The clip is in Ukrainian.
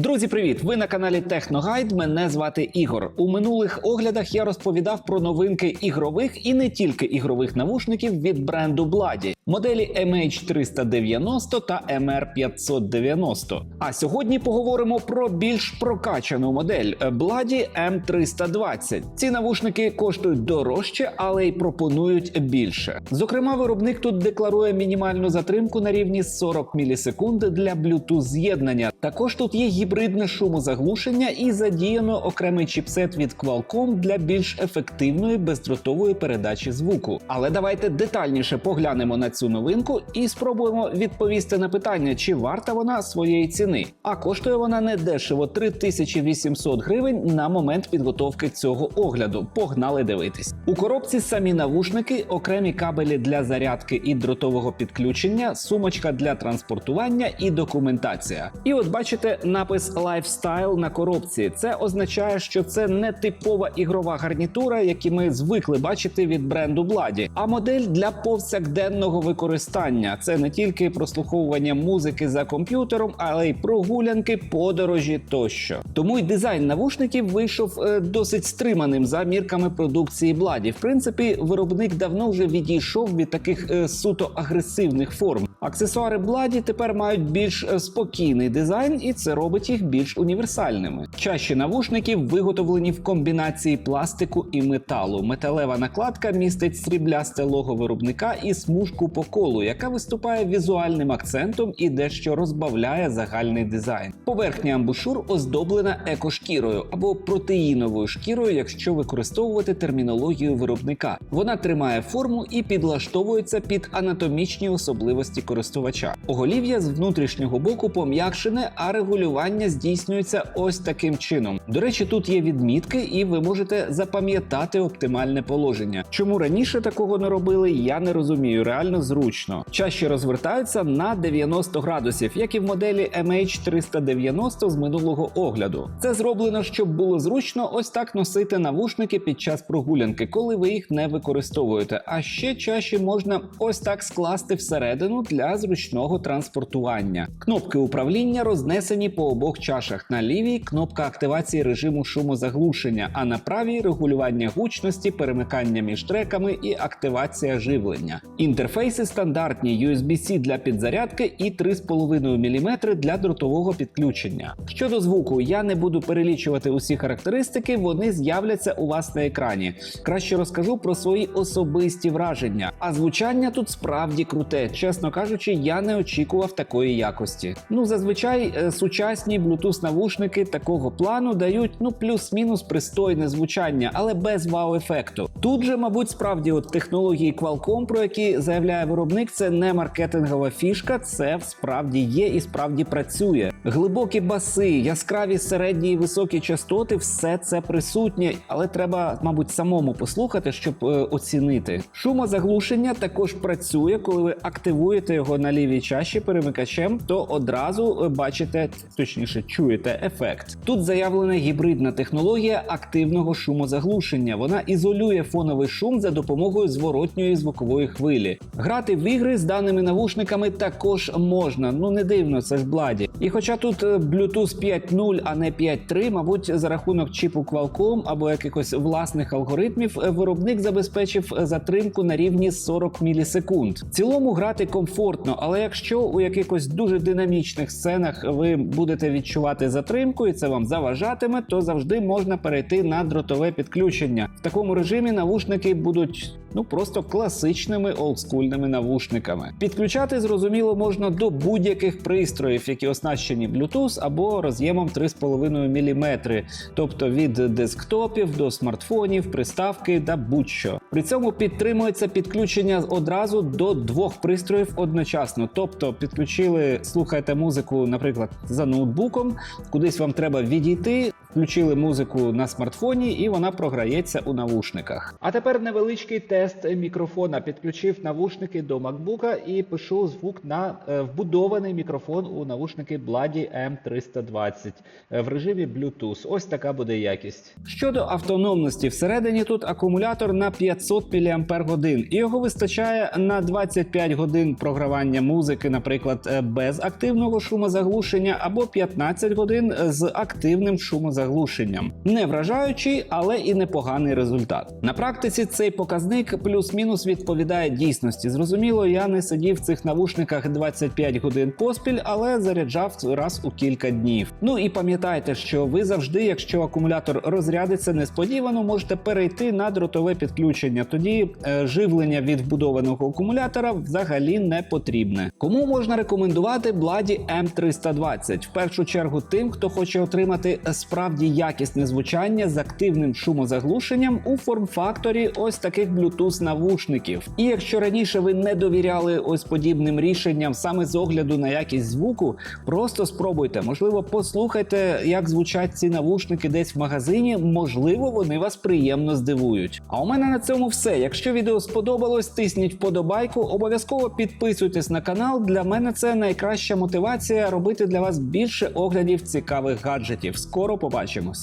Друзі, привіт! Ви на каналі Техногайд. Мене звати Ігор. У минулих оглядах я розповідав про новинки ігрових і не тільки ігрових навушників від бренду Bladdy. Моделі MH390 та MR590. А сьогодні поговоримо про більш прокачану модель Bladdy M320. Ці навушники коштують дорожче, але й пропонують більше. Зокрема, виробник тут декларує мінімальну затримку на рівні 40 мілісекунд для Bluetooth з'єднання. Також тут є гібридне шумозаглушення і задіяно окремий чіпсет від Qualcomm для більш ефективної бездротової передачі звуку. Але давайте детальніше поглянемо на цю новинку і спробуємо відповісти на питання, чи варта вона своєї ціни. А коштує вона не дешево 3800 гривень на момент підготовки цього огляду. Погнали дивитись. У коробці самі навушники, окремі кабелі для зарядки і дротового підключення, сумочка для транспортування і документація. І от бачите напис Lifestyle на коробці. Це означає, що це не типова ігрова гарнітура, які ми звикли бачити від бренду Bladdy, а модель для повсякденного використання. Це не тільки прослуховування музики за комп'ютером, але й прогулянки, подорожі тощо. Тому й дизайн навушників вийшов е, досить стриманим за мірками продукції бладі. В принципі, виробник давно вже відійшов від таких е, суто агресивних форм. Аксесуари Bladdy тепер мають більш е, спокійний дизайн, і це робить їх більш універсальними. Чаші навушників виготовлені в комбінації пластику і металу. Металева накладка містить сріблясте лого виробника і смужку по колу, яка виступає візуальним акцентом і дещо розбавляє загальний дизайн. Поверхня амбушур оздоблена екошкірою або протеїновою шкірою, якщо використовувати термінологію виробника. Вона тримає форму і підлаштовується під анатомічні особливості користувача. Оголів'я з внутрішнього боку пом'якшене, а регулювання здійснюється ось таким чином. До речі, тут є відмітки, і ви можете запам'ятати оптимальне положення. Чому раніше такого не робили, я не розумію. Реально зручно. Чаші розвертаються на 90 градусів, як і в моделі MH390 з минулого огляду. Це зроблено, щоб було зручно ось так носити навушники під час прогулянки, коли ви їх не використовуєте. А ще чаші можна ось так скласти всередину для зручного транспортування. Кнопки управління рознесені по обох чашах. На лівій кнопка активації режиму шумозаглушення, а на правій регулювання гучності, перемикання між треками і активація живлення. Інтерфейси стандартні USB-C для підзарядки і 3,5 мм для дротового підключення. Щодо звуку, я не буду перелічувати усі характеристики, вони з'являться у вас на екрані. Краще розкажу про свої особисті враження. А звучання тут справді круте. Чесно кажучи, я не очікував такої якості. Ну, зазвичай е, сучасні Bluetooth навушники такого плану дають ну плюс-мінус пристойне звучання, але без вау-ефекту. Тут же, мабуть, справді от технології Qualcomm, про які заявляє виробник, це не маркетингова фішка, це справді є і справді працює. Глибокі баси, яскраві середні і високі частоти, все це присутнє, але треба, мабуть, самому послухати, щоб е, оцінити. Шумозаглушення також працює, коли ви активуєте його на лівій чаші перемикачем, то одразу е, бачите, точніше чуєте ефект. Тут заявлена гібридна технологія активного шумозаглушення. Вона ізолює фоновий шум за допомогою зворотньої звукової хвилі. Грати в ігри з даними навушниками також можна. Ну не дивно, це ж бладі. І хоча тут е, Bluetooth 5.0, а не 5.3, мабуть, за рахунок чіпу Qualcomm або якихось власних алгоритмів, е, виробник забезпечив е, затримку на рівні 40 мілісекунд. В цілому грати комфортно, але якщо у якихось дуже динамічних сценах ви будете відчувати затримку і це вам заважатиме, то завжди можна перейти на дротове підключення. В такому режимі навушники будуть ну просто класичними олдскульними навушниками. Підключати зрозуміло можна до будь-яких пристроїв, які оснащені Bluetooth або роз'ємом 3,5 мм, тобто від десктопів до смартфонів, приставки та будь-що. При цьому підтримується підключення одразу до двох пристроїв одночасно. Тобто підключили, слухаєте музику, наприклад, за ноутбуком, кудись вам треба відійти. Включили музику на смартфоні, і вона програється у навушниках. А тепер невеличкий тест мікрофона. Підключив навушники до MacBook і пишу звук на е, вбудований мікрофон у навушники Blady M320 е, в режимі Bluetooth. Ось така буде якість. Щодо автономності, всередині тут акумулятор на 500 мАч, і його вистачає на 25 годин програвання музики, наприклад, е, без активного шумозаглушення, або 15 годин з активним шумозаглушенням. Не вражаючий, але і непоганий результат. На практиці цей показник плюс-мінус відповідає дійсності. Зрозуміло, я не сидів в цих навушниках 25 годин поспіль, але заряджав раз у кілька днів. Ну і пам'ятайте, що ви завжди, якщо акумулятор розрядиться несподівано, можете перейти на дротове підключення. Тоді е, живлення від вбудованого акумулятора взагалі не потрібне. Кому можна рекомендувати Blady M320? В першу чергу тим, хто хоче отримати справді якісне звучання з активним шумозаглушенням у форм-факторі ось таких Bluetooth навушників. І якщо раніше ви не довіряли ось подібним рішенням саме з огляду на якість звуку, просто спробуйте. Можливо, послухайте, як звучать ці навушники десь в магазині. Можливо, вони вас приємно здивують. А у мене на цьому все. Якщо відео сподобалось, тисніть вподобайку. Обов'язково підписуйтесь на канал. Для мене це найкраща мотивація робити для вас більше оглядів цікавих гаджетів. Скоро побачимось.